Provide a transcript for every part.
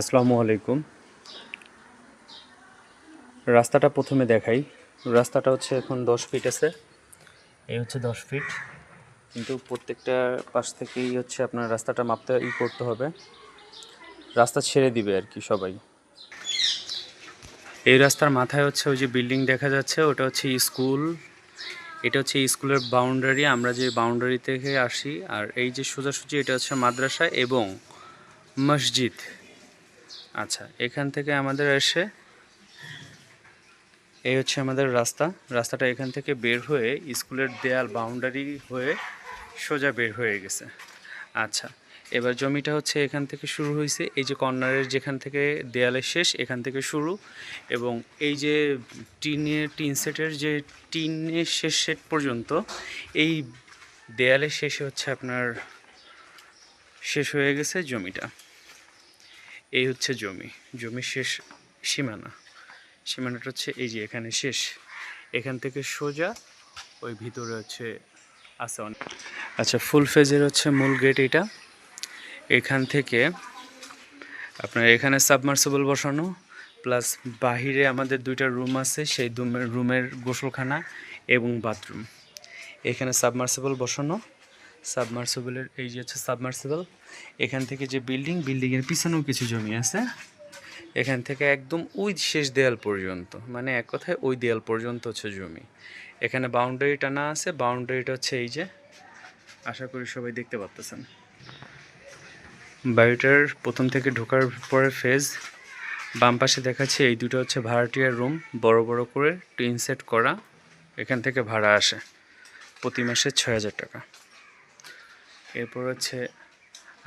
আসসালামু আলাইকুম। রাস্তাটা প্রথমে দেখাই। রাস্তাটা হচ্ছে এখন দশ ফিট আছে। এই হচ্ছে দশ ফিট কিন্তু প্রত্যেকটা পাশ থেকেই হচ্ছে আপনার রাস্তাটা মাপতে ই করতে হবে। রাস্তা ছেড়ে দিবে আর কি সবাই। এই রাস্তার মাথায় হচ্ছে ওই যে বিল্ডিং দেখা যাচ্ছে ওটা হচ্ছে স্কুল। এটা হচ্ছে স্কুলের বাউন্ডারি। আমরা যে বাউন্ডারি থেকে আসি আর এই যে সোজাসুজি এটা হচ্ছে মাদ্রাসা এবং মসজিদ। আচ্ছা এখান থেকে আমাদের এসে এই হচ্ছে আমাদের রাস্তা। রাস্তাটা এখান থেকে বের হয়ে স্কুলের দেয়াল বাউন্ডারি হয়ে সোজা বের হয়ে গেছে। আচ্ছা এবার জমিটা হচ্ছে এখান থেকে শুরু হয়েছে। এই যে কর্নারের যেখান থেকে দেয়ালের শেষ, এখান থেকে শুরু। এবং এই যে টিনের টিন সেটের যে টিনের শেষ সেট পর্যন্ত, এই দেয়ালের শেষে হচ্ছে আপনার শেষ হয়ে গেছে জমিটা। এই হচ্ছে জমি। জমির শেষ সীমানা। সীমানাটা হচ্ছে এই যে এখানে শেষ। এখান থেকে সোজা ওই ভিতরে হচ্ছে আছে আচ্ছা ফুল ফেজের হচ্ছে মূল গেট এটা এখান থেকে আপনার এখানে সাবমার্সিবল বসানো প্লাস বাহিরে আমাদের দুইটা রুম আছে, সেই রুমের রুমের গোসলখানা এবং বাথরুম এখানে সাবমার্সিবল বসানো সাবমার্সিবলের, এই যে হচ্ছে সাবমার্সিবল, এখান থেকে যে বিল্ডিং, বিল্ডিংয়ের পিছনেও কিছু জমি আছে। এখান থেকে একদম ওই শেষ দেয়াল পর্যন্ত মানে এক কথায় ওই দেয়াল পর্যন্ত হচ্ছে জমি। এখানে বাউন্ডারি টানা আছে বাউন্ডারিটা হচ্ছে এই যে, আশা করি সবাই দেখতে পাচ্তেছেন বাড়িটার প্রথম থেকে ঢোকার পরে ফেজ বাম পাশে দেখাচ্ছে এই দুটো হচ্ছে ভাড়াটিয়ার রুম বড় বড় করে টিন সেট করা, এখান থেকে ভাড়া আসে প্রতি মাসে ছয় হাজার টাকা। এরপর হচ্ছে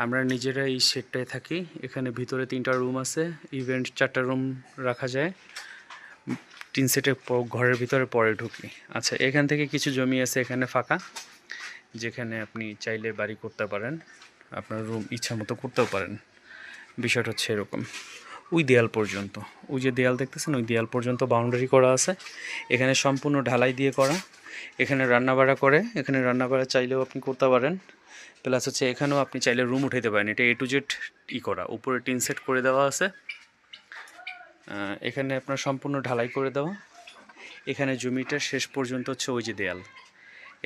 আমরা নিজেরা এই শেডটায় থাকি। এখানে ভিতরে তিনটা রুম আছে, ইভেন্ট চারটা রুম রাখা যায়। তিন সেটের ঘরের ভিতরে পরে ঢুকি। আচ্ছা এখান থেকে কিছু জমি আছে এখানে ফাঁকা, যেখানে আপনি চাইলে বাড়ি করতে পারেন, আপনার রুম ইচ্ছা মতো করতেও পারেন। বিষয়টা হচ্ছে এরকম। ওই দেয়াল পর্যন্ত, ওই যে দেয়াল দেখতেছেন, ওই দেয়াল পর্যন্ত বাউন্ডারি করা আছে। এখানে সম্পূর্ণ ঢালাই দিয়ে করা। এখানে রান্নাবাড়া করে, এখানে রান্নাবাড়া চাইলেও আপনি করতে পারেন। প্লাস হচ্ছে এখানেও আপনি চাইলে রুম উঠাইতে পারেন। এটা এ টু জেড ই করা। উপরে টিন সেট করে দেওয়া আছে। এখানে আপনার সম্পূর্ণ ঢালাই করে দেওয়া। এখানে জমিটা শেষ পর্যন্ত হচ্ছে ওই যে দেয়াল।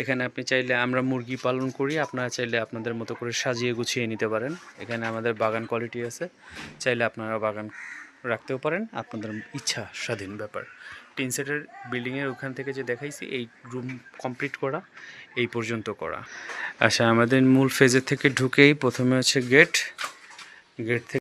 এখানে আপনি চাইলে আমরা মুরগি পালন করি। আপনারা চাইলে আপনাদের মতো করে সাজিয়ে গুছিয়ে নিতে পারেন। এখানে আমাদের বাগান কোয়ালিটি আছে। চাইলে আপনারা বাগান রাখতেও পারেন। আপনাদের ইচ্ছা স্বাধীন ব্যাপার। টিন সেটের বিল্ডিংয়ের ওখান থেকে যে দেখাইছি, এই রুম কমপ্লিট করা, এই পর্যন্ত করা। আচ্ছা আমাদের মূল ফেজের থেকে ঢুকেই প্রথমে হচ্ছে গেট গেট থেকে